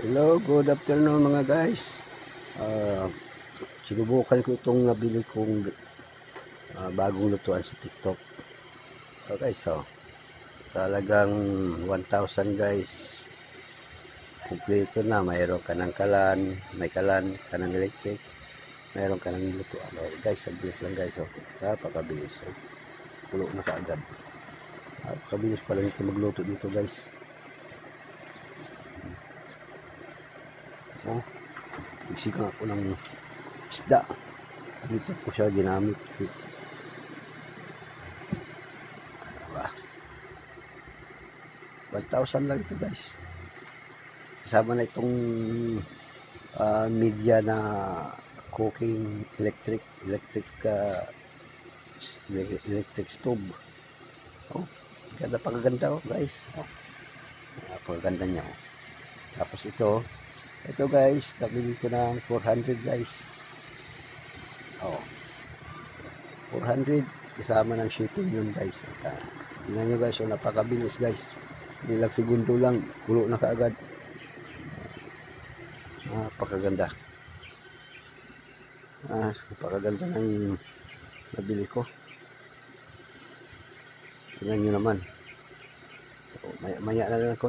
Hello, good afternoon mga guys. Ah, sinubukan ko itong nabili kong ah, bagong lutuan sa TikTok. So guys, so, sa halagang 1,000 guys, kumpleto na. Mayroon ka ng kalan, may kalan, ka ng electric, mayroon ka ng lutuan. Oh, guys, saglit lang guys. Oh. Napakabilis. Oh. Kulo na kaagad. Napakabilis pala nito magluto dito guys. Oh, nagsigang ako ng isda. Dito ko siya ginamit. Guys. Ano ba? 1,000 lang ito guys. Kasama na itong ah, media na cooking electric electric ele- electric stove. Oh, ganda pagaganda oh guys. Oh. Napakaganda niya oh. Tapos ito, ito guys, nabili ko ng 400 guys. Oh. 400 kasama ng shipping yun guys. Ah, tingnan nyo guys, oh, napakabilis guys. Ilang segundo lang, kulo na kaagad. Napakaganda. Ah, napakaganda ng nabili ko. Tingnan nyo naman. Oh, maya, maya na lang konti.